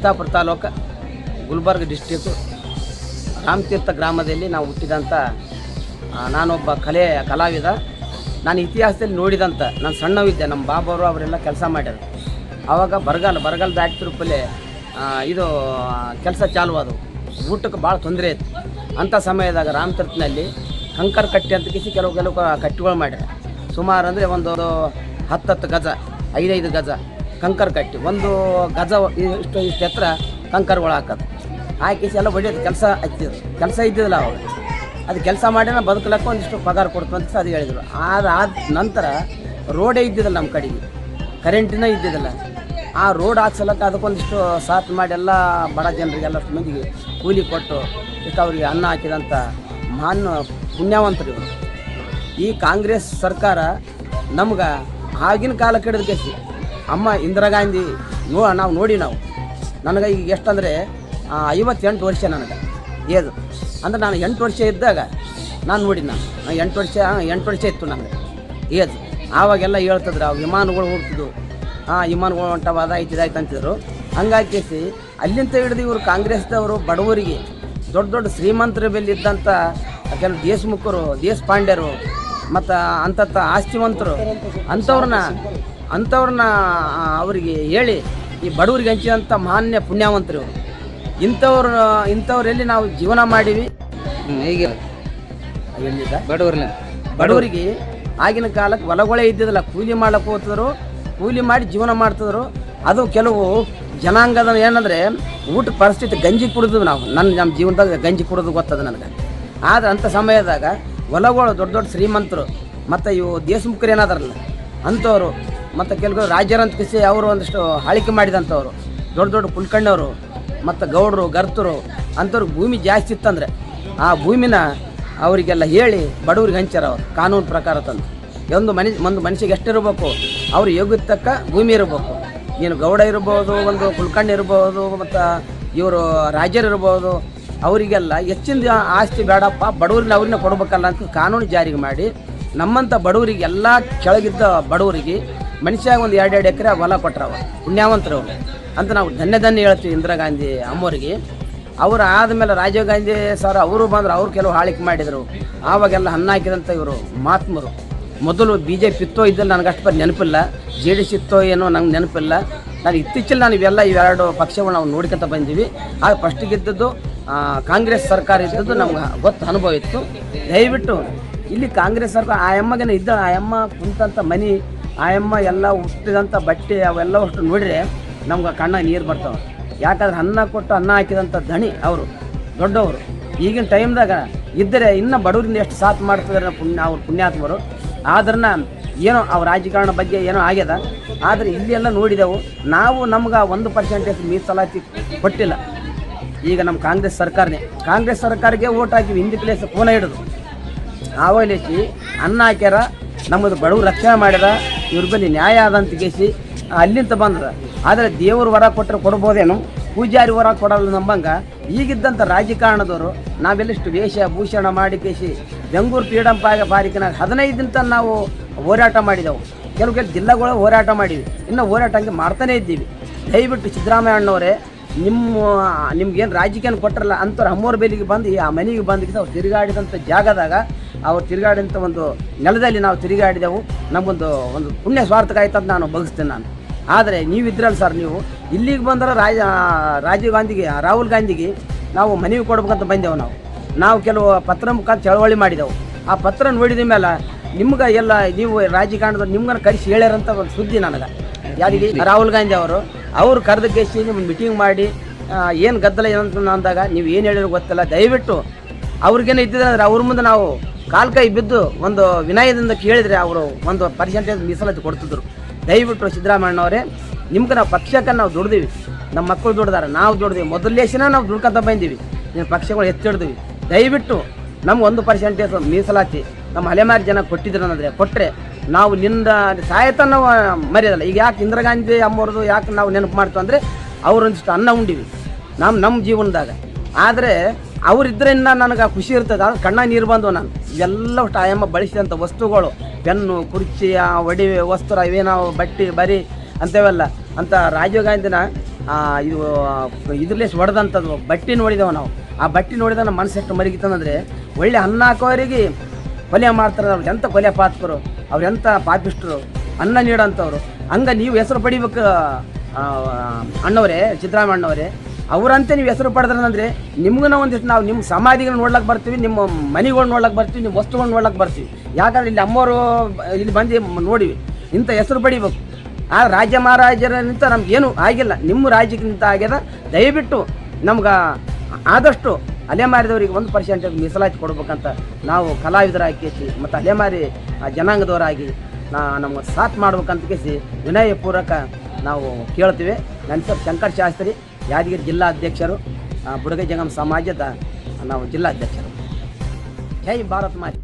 Chittapur taluk, Gulbarga district Ramatirtha ಗ್ರಾಮದಲ್ಲಿ ನಾವು ಹುಟ್ಟಿದಂಥ ನಾನೊಬ್ಬ ಕಲೆ, ಕಲಾವಿದ. ನಾನು ಇತಿಹಾಸದಲ್ಲಿ ನೋಡಿದಂಥ ನಾನು ಸಣ್ಣವಿದ್ದೆ, ನಮ್ಮ ಬಾಬವರು ಅವರೆಲ್ಲ ಕೆಲಸ ಮಾಡ್ಯಾರ. ಆವಾಗ ಬರಗಾಲ ಬರಗಾಲ ದಾಟಿತಿರುಪಲ್ಲಿ ಇದು ಕೆಲಸ ಚಾಲು ಅದು. ಊಟಕ್ಕೆ ಭಾಳ ತೊಂದರೆ ಇತ್ತು. ಅಂಥ ಸಮಯದಾಗ ರಾಮತೀರ್ಥನಲ್ಲಿ ಕಂಕರ್ ಕಟ್ಟಿ ಅಂತ ಕಿಸಿ ಕೆಲವು ಕೆಲವು ಕಟ್ಟಿಗಳು ಮಾಡ್ಯಾರ. ಸುಮಾರು ಅಂದರೆ ಒಂದು ಹತ್ತತ್ತು ಗಜ, ಐದೈದು ಗಜ. ಕಂಕರ್ ಕಟ್ಟಿ, ಒಂದು ಗಜ ಇಷ್ಟು ಇಷ್ಟು ಎತ್ತರ ಕಂಕರ್ಗಳು ಹಾಕೋದು. ಹಾಕಿಸಿ ಎಲ್ಲ ಹೊಡಿಯೋದು ಕೆಲಸ ಹಚ್ಚಿದ್ರು ಕೆಲಸ ಇದ್ದಿದ್ದಿಲ್ಲ ಅವಾಗ ಅದು ಕೆಲಸ ಮಾಡಿ ನಾವು ಬದುಕಲಕ್ಕ ಒಂದಿಷ್ಟು ಪಗಾರ ಕೊಡ್ತು ಅಂತ ಅದು ಹೇಳಿದರು. ಆದ ನಂತರ ರೋಡೇ ಇದ್ದಿದ್ದಿಲ್ಲ ನಮ್ಮ ಕಡೆಗೆ. ಕರೆಂಟಿನ ಇದ್ದಿದ್ದಿಲ್ಲ. ಆ ರೋಡ್ ಹಾಕ್ಸಲಕ್ಕ ಅದಕ್ಕೊಂದಿಷ್ಟು ಸಾಥ್ ಮಾಡಿ ಎಲ್ಲ ಬಡ ಜನರಿಗೆಲ್ಲ ಮಂದಿಗೆ ಕೂಲಿ ಕೊಟ್ಟು ಇಷ್ಟು ಅವರಿಗೆ ಅನ್ನ ಹಾಕಿದಂಥ ಮಹಾನ್ ಪುಣ್ಯವಂತರು ಇವರು. ಈ ಕಾಂಗ್ರೆಸ್ ಸರ್ಕಾರ ನಮ್ಗೆ ಆಗಿನ ಕಾಲ ಹಿಡಿದು ಅಮ್ಮ ಇಂದಿರಾ ಗಾಂಧಿ ನೋ ನಾವು ನೋಡಿ ನಾವು. ನನಗೆ ಈಗ ಎಷ್ಟಂದರೆ ಐವತ್ತೆಂಟು ವರ್ಷ ನನಗೆ. ಏದು. ಅಂದ್ರೆ ನಾನು ಎಂಟು ವರ್ಷ ಇದ್ದಾಗ ನಾನು ನೋಡಿ ನಾನು. ಎಂಟು ವರ್ಷ ಎಂಟು ವರ್ಷ ಇತ್ತು ನನಗೆ. ಏದು. ಆವಾಗೆಲ್ಲ ಹೇಳ್ತಿದ್ರು, ಆ, ವಿಮಾನಗಳು ಹೋಗ್ತಿದ್ವು. ಹಾಂ ವಿಮಾನಗಳು ಹೊಂಟವ ಅದಾಯ್ತು ಇದಾಯ್ತು ಅಂತಿದ್ರು. ಹಂಗಾಗಿ ಅಲ್ಲಿಂದ ಹಿಡಿದು ಇವರು ಕಾಂಗ್ರೆಸ್ದವರು, ಬಡವರಿಗೆ, ದೊಡ್ಡ ದೊಡ್ಡ ಶ್ರೀಮಂತರ ಬೆಲ್ಲ ಇದ್ದಂಥ ಕೆಲವು ದೇಶಮುಖರು, ದೇಶಪಾಂಡ್ಯರು, ಮತ್ತು ಅಂಥ ಆಸ್ತಿವಂತರು, ಅಂಥವ್ರನ್ನ ಅಂಥವ್ರನ್ನ ಅವರಿಗೆ ಹೇಳಿ ಈ ಬಡವರಿಗೆ ಹಂಚಿದಂಥ ಮಾನ್ಯ ಪುಣ್ಯವಂತರು ಇಂಥವ್ರು ಇಂಥವ್ರೆಲ್ಲಿ ನಾವು ಜೀವನ ಮಾಡೀವಿ? ಹೀಗೆ. ಎಲ್ಲಿದ್ದ ಬಡವ್ರನ್ನ ಬಡವರಿಗೆ ಆಗಿನ ಕಾಲಕ್ಕೆ ಹೊಲಗಳೇ ಇದ್ದಿದ್ದಿಲ್ಲ. ಕೂಲಿ ಮಾಡಕ್ಕೆ ಹೋಗ್ತಿದ್ರು ಕೂಲಿ ಮಾಡಿ ಜೀವನ ಮಾಡ್ತಿದ್ರು. ಅದು ಕೆಲವು ಜನಾಂಗದ ಏನಂದರೆ ಊಟ ಪರಿಸ್ಥಿತಿ ಗಂಜಿ ಕುಡಿದ್ವಿ ನಾವು. ನನ್ನ ನಮ್ಮ ಜೀವನದಾಗ ಗಂಜಿ ಕುಡಿದು ಗೊತ್ತದ ನನಗೆ. ಆದ್ರೆ ಅಂಥ ಸಮಯದಾಗ ಹೊಲಗಳು ದೊಡ್ಡ ದೊಡ್ಡ ಶ್ರೀಮಂತರು ಮತ್ತು ಇವು ದೇಶಮುಖರು ಏನಾದಾರಲ್ಲ ಅಂಥವ್ರು ಮತ್ತು ಕೆಲವರು ರಾಜರಂತ ಕಿಸಿ ಅವರು ಒಂದಿಷ್ಟು ಆಳಿಕೆ ಮಾಡಿದಂಥವ್ರು, ದೊಡ್ಡ ದೊಡ್ಡ ಕುಲ್ಕಂಡವರು, ಮತ್ತು ಗೌಡರು, ಗರ್ತರು, ಅಂಥವ್ರು ಭೂಮಿ ಜಾಸ್ತಿ ಇತ್ತಂದರೆ ಆ ಭೂಮಿನ ಅವರಿಗೆಲ್ಲ ಹೇಳಿ ಬಡವ್ರಿಗೆ ಹಂಚಾರ ಅವರು, ಕಾನೂನು ಪ್ರಕಾರ ತಂದು. ಒಂದು ಮನಿ, ಒಂದು ಮನುಷ್ಯಗೆ ಎಷ್ಟಿರಬೇಕು ಅವ್ರು ಯೋಗಕ್ಕೆ ತಕ್ಕ ಭೂಮಿ ಇರಬೇಕು. ನೀನು ಗೌಡ ಇರ್ಬೋದು, ಒಂದು ಕುಲ್ಕಂಡ್ ಇರ್ಬೋದು, ಮತ್ತು ಇವರು ರಾಜ್ಯರು ಇರ್ಬೋದು, ಅವರಿಗೆಲ್ಲ ಹೆಚ್ಚಿನ ಆಸ್ತಿ ಬೇಡಪ್ಪ ಬಡವ್ರನ್ನ ಅವ್ರನ್ನ ಕೊಡ್ಬೇಕಲ್ಲ ಅಂತ ಕಾನೂನು ಜಾರಿಗೆ ಮಾಡಿ ನಮ್ಮಂಥ ಬಡವರಿಗೆ ಎಲ್ಲ ಕೆಳಗಿದ್ದ ಬಡವರಿಗೆ ಮನುಷ್ಯ ಒಂದು ಎರಡು ಎರಡು ಎಕರೆ ಹೊಲ ಕೊಟ್ರವ ಪುಣ್ಯಾವಂತರು ಅಂತ ನಾವು ಧನ್ಯ ಧನ್ಯ ಹೇಳ್ತೀವಿ ಇಂದಿರಾ ಗಾಂಧಿ ಅಮ್ಮವ್ರಿಗೆ. ಅವರು ಆದಮೇಲೆ ರಾಜೀವ್ ಗಾಂಧಿ ಸರ್ ಅವರು ಬಂದರು, ಅವ್ರು ಕೆಲವು ಆಳಿಕೆ ಮಾಡಿದರು. ಆವಾಗೆಲ್ಲ ಹಾಕಿದಂಥ ಇವರು ಮಹಾತ್ಮರು. ಮೊದಲು ಬಿ ಜೆ ಪಿ ಇತ್ತೋ ಇದ್ದಲ್ಲಿ, ನನಗೆ ಅಷ್ಟು ನೆನಪಿಲ್ಲ. ಜೆ ಡಿ ಎಸ್ ಇತ್ತೋ ಏನೋ ನಂಗೆ ನೆನಪಿಲ್ಲ. ನಾನು ಇತ್ತೀಚೆಗೆ ನಾನು ಇವೆಲ್ಲ ಇವೆರಡು ಪಕ್ಷಗಳು ನಾವು ನೋಡ್ಕೊತ ಬಂದೀವಿ. ಆಗ ಫಸ್ಟಿಗೆ ಇದ್ದದ್ದು ಕಾಂಗ್ರೆಸ್ ಸರ್ಕಾರ ಇದ್ದದ್ದು ನಮ್ಗೆ ಗೊತ್ತು ಅನುಭವ ಇತ್ತು. ದಯವಿಟ್ಟು ಇಲ್ಲಿ ಕಾಂಗ್ರೆಸ್ ಸರ್ಕಾರ, ಆ ಅಮ್ಮಗೇನೆ ಇದ್ದ, ಆ ಅಮ್ಮ ಕುಂತಂಥ ಮನಿ ಆ ಅಮ್ಮ ಎಲ್ಲ ಹುಟ್ಟಿದಂಥ ಬಟ್ಟೆ ಅವೆಲ್ಲ ಅಷ್ಟು ನೋಡಿದ್ರೆ ನಮ್ಗೆ ಕಣ್ಣ ನೀರು ಬರ್ತಾವೆ. ಯಾಕಂದ್ರೆ ಅನ್ನ ಕೊಟ್ಟು ಅನ್ನ ಹಾಕಿದಂಥ ದಣಿ ಅವರು, ದೊಡ್ಡವರು. ಈಗಿನ ಟೈಮ್ದಾಗ ಇದ್ದರೆ ಇನ್ನು ಬಡವರಿಂದ ಎಷ್ಟು ಸಾಥ್ ಮಾಡ್ತಿದ್ದಾರೆ ಪುಣ್ಯ, ಅವ್ರ ಪುಣ್ಯಾತ್ಮರು. ಆದ್ರನ್ನ ಏನೋ ಅವ್ರ ರಾಜಕಾರಣ ಬಗ್ಗೆ ಏನೋ ಆಗ್ಯದ. ಆದರೆ ಇಲ್ಲಿ ಎಲ್ಲ ನೋಡಿದೆವು, ನಾವು ನಮ್ಗೆ ಒಂದು ಪರ್ಸೆಂಟೇಜ್ ಮೀಸಲಾತಿ ಕೊಟ್ಟಿಲ್ಲ. ಈಗ ನಮ್ಮ ಕಾಂಗ್ರೆಸ್ ಸರ್ಕಾರನೇ, ಕಾಂಗ್ರೆಸ್ ಸರ್ಕಾರಕ್ಕೆ ಓಟ್ ಹಾಕಿ ಹಿಂದಿ ಪ್ಲೇಸ್ ಫೋನ ಹಿಡಿದು. ಆವಲೇಸಿ ಅನ್ನ ಹಾಕ್ಯಾರ ನಮ್ಮದು ಬಡವ್ರು ರಕ್ಷಣೆ ಮಾಡಿದ, ಇವ್ರ ನ್ಯಾಯ ಆದಂತ ಕೇಸಿ ಅಲ್ಲಿಂದ ಬಂದದ. ಆದರೆ ದೇವರು ವರ ಕೊಟ್ಟರೆ ಕೊಡ್ಬೋದೇನು, ಪೂಜಾರಿ ವರ ಕೊಡಲ್ಲ ನಂಬಂಗ. ಈಗಿದ್ದಂಥ ರಾಜಕಾರಣದವರು, ನಾವೆಲ್ಲಿಷ್ಟು ವೇಷ ಭೂಷಣ ಮಾಡಿ ಕೇಸಿ ಬೆಂಗಳೂರು ಫ್ರೀಡಮ್ ಪಾಗ ಪಾರಿಕಿನಾಗ ದಿನ ನಾವು ಹೋರಾಟ ಮಾಡಿದೆವು. ಕೆಲವು ಕೆಲವು ಜಿಲ್ಲೆಗಳು ಹೋರಾಟ ಮಾಡಿವಿ ಇನ್ನು ಹೋರಾಟ ಹಂಗೆ ಮಾಡ್ತಾನೇ ಇದ್ದೀವಿ. ದಯವಿಟ್ಟು ಸಿದ್ದರಾಮಯ್ಯ ಅಣ್ಣವರೇ ನಿಮ್ಮ ನಿಮ್ಗೇನು ರಾಜಕೀಯನ ಕೊಟ್ಟರಲ್ಲ ಅಂಥವ್ರು ಅಮ್ಮೋರ ಬೇಲಿಗೆ ಬಂದು ಆ ಮನೆಗೆ ಬಂದು ಅವ್ರು ತಿರುಗಾಡಿದಂಥ ಜಾಗದಾಗ ಅವ್ರು ತಿರುಗಾಡಿದಂಥ ಒಂದು ನೆಲದಲ್ಲಿ ನಾವು ತಿರುಗಾಡಿದೆವು. ನಮಗೊಂದು ಒಂದು ಪುಣ್ಯ ಸ್ವಾರ್ಥಕ ಆಯ್ತು ಅಂತ ನಾನು ಬಗ್ಸ್ತೇನೆ ನಾನು. ಆದರೆ ನೀವಿದ್ರಲ್ಲ ಸರ್ ನೀವು, ಇಲ್ಲಿಗೆ ಬಂದ್ರೆ ರಾಜ, ರಾಜೀವ್ ಗಾಂಧಿಗೆ, ರಾಹುಲ್ ಗಾಂಧಿಗೆ ನಾವು ಮನವಿ ಕೊಡ್ಬೇಕಂತ ಬಂದೆವು ನಾವು. ನಾವು ಕೆಲವು ಪತ್ರ ಮುಖಾಂತರ ಚಳವಳಿ ಮಾಡಿದೆವು. ಆ ಪತ್ರ ನೋಡಿದ ಮೇಲೆ ನಿಮ್ಗೆ ಎಲ್ಲ ನೀವು ರಾಜಕಾರಣದವ್ರು ನಿಮ್ಗನ್ನು ಕರೆಸಿ ಹೇಳ್ಯಾರಂತ ಒಂದು ಸುದ್ದಿ ನನಗೆ. ಯಾರಿಗೆ? ರಾಹುಲ್ ಗಾಂಧಿ ಅವರು. ಅವರು ಕರೆದ ಕೇಸಿ ನಿಮ್ಮ ಮೀಟಿಂಗ್ ಮಾಡಿ ಏನು ಗದ್ದಲ ಏನಂತ ಅಂದಾಗ ನೀವು ಏನು ಹೇಳಿರೋ ಗೊತ್ತಿಲ್ಲ. ದಯವಿಟ್ಟು ಅವ್ರಿಗೇನು ಇದ್ದಿದ್ರೆ ಅವ್ರ ಮುಂದೆ ನಾವು ಕಾಲ್ ಕೈ ಬಿದ್ದು ಒಂದು ವಿನಯದಿಂದ ಕೇಳಿದರೆ ಅವರು ಒಂದು ಪರ್ಸೆಂಟೇಜ್ ಮೀಸಲಾತಿ ಕೊಡ್ತಿದ್ರು. ದಯವಿಟ್ಟು ಸಿದ್ದರಾಮಣ್ಣವರೇ ನಿಮ್ಗೆ ನಾವು ಪಕ್ಷಕ್ಕೆ ನಾವು ದುಡ್ದೀವಿ. ನಮ್ಮ ಮಕ್ಕಳು ದುಡ್ದಾರೆ, ನಾವು ದುಡ್ದೀವಿ. ಮೊದಲೇಶನ ನಾವು ದುಡ್ಕೊಂತ ಬಂದೀವಿ. ನಿಮ್ಮ ಪಕ್ಷಗಳು ಎತ್ತಿಡ್ದೀವಿ ದಯವಿಟ್ಟು ನಮ್ಗೆ ಒಂದು ಪರ್ಸೆಂಟೇಜ್ ಮೀಸಲಾತಿ ನಮ್ಮ ಅಲೆಮಾರಿ ಜನ ಕೊಟ್ಟಿದ್ರು ಅಂದರೆ ಕೊಟ್ಟರೆ ನಾವು ನಿಂದ ಸಾಯತ ನಾವು ಮರ್ಯಾದಲ್ಲ. ಈಗ ಯಾಕೆ ಇಂದಿರಾ ಗಾಂಧಿ ಅಮ್ಮವ್ರದ್ದು ಯಾಕೆ ನಾವು ನೆನಪು ಮಾಡ್ತೀವಿ ಅಂದರೆ ಅವರೊಂದಿಷ್ಟು ಅನ್ನ ಉಂಡಿವಿ. ನಮ್ಮ ನಮ್ಮ ಜೀವನದಾಗ. ಆದರೆ ಅವರಿದ್ದರಿಂದ ನನಗೆ ಖುಷಿ ಇರ್ತದೆ. ಕಣ್ಣ ನೀರು ಬಂದು ನಾನು ಎಲ್ಲ ಟೈಮ್ ಬಳಸಿದಂಥ ವಸ್ತುಗಳು, ಪೆನ್ನು, ಕುರ್ಚಿ, ಆ ಒಡಿವೆ ವಸ್ತ್ರ ಇವೇನಾವು ಬಟ್ಟೆ, ಬರಿ ಅಂಥವೆಲ್ಲ. ಅಂತ ರಾಜೀವ್ ಗಾಂಧಿನ ಇದು, ಇದ್ರಲ್ಲೇ ಹೊಡೆದಂಥದ್ದು, ಬಟ್ಟೆ ನೋಡಿದೆವು ನಾವು. ಆ ಬಟ್ಟೆ ನೋಡಿದ ನಮ್ಮ ಮನಸ್ಸು ಎಷ್ಟು ಮರಿಗಿತ್ತಂದ್ರೆ ಒಳ್ಳೆ ಅನ್ನ ಹಾಕೋರಿಗೆ ಕೊಲೆ ಮಾಡ್ತಾರೆ ಅವ್ರು. ಎಂಥ ಕೊಲೆ ಪಾತ್ರರು, ಅವ್ರು ಎಂಥ ಪಾಪಿಸ್ಟ್ರು ಅನ್ನ ನೀಡೋಂಥವ್ರು. ಹಂಗೆ ನೀವು ಹೆಸರು ಪಡಿಬೇಕು ಅಣ್ಣವರೇ, ಸಿದ್ದರಾಮಯ್ಯ ಅಣ್ಣವರೇ ಅವರಂತೆ ನೀವು ಹೆಸರು ಪಡೆದ್ರಂದ್ರೆ ನಿಮ್ಗೂ ಒಂದಿಷ್ಟು ನಾವು ನಿಮ್ಮ ಸಮಾಧಿಗಳನ್ನ ನೋಡ್ಲಕ್ಕೆ ಬರ್ತೀವಿ, ನಿಮ್ಮ ಮನೆಗಳು ನೋಡ್ಲಕ್ಕೆ ಬರ್ತೀವಿ, ನಿಮ್ಮ ವಸ್ತುಗಳನ್ನ ನೋಡ್ಲಕ್ಕೆ ಬರ್ತೀವಿ. ಯಾಕಂದ್ರೆ ಇಲ್ಲಿ ಅಮ್ಮವರು ಇಲ್ಲಿ ಬಂದು ನೋಡಿವಿ, ಇಂಥ ಹೆಸರು ಪಡಿಬೇಕು. ಆ ರಾಜ್ಯ ಮಹಾರಾಜರಂತ ನಮ್ಗೇನು ಆಗಿಲ್ಲ. ನಿಮ್ಮ ರಾಜ್ಯಕ್ಕಿಂತ ಆಗ್ಯದ. ದಯವಿಟ್ಟು ನಮ್ಗೆ ಆದಷ್ಟು ಅಲೆಮಾರಿದವರಿಗೆ ಒಂದು ಪರ್ಸೆಂಟ್ ಮೀಸಲಾತಿ ಕೊಡ್ಬೇಕಂತ ನಾವು ಕಲಾವಿದರಾಗಿ ಕೇಸಿ ಮತ್ತು ಅಲೆಮಾರಿ ಜನಾಂಗದವರಾಗಿ ನಾ ನಮ್ಗೆ ಸಾಥ್ ಮಾಡ್ಬೇಕಂತ ಕೇಸಿ ವಿನಯಪೂರ್ವಕ ನಾವು ಕೇಳ್ತೀವಿ. ನನ್ನ ಸರ್ ಶಂಕರ್ ಶಾಸ್ತ್ರಿ. ಯಾದಗಿರಿ ಜಿಲ್ಲಾಧ್ಯಕ್ಷರು ಆ, ಬುಡಗೈ ಜಂಗಮ ಸಮಾಜದ ನಾವು ಜಿಲ್ಲಾಧ್ಯಕ್ಷರು ಜೈ ಭಾರತ್ ಮಾತೆ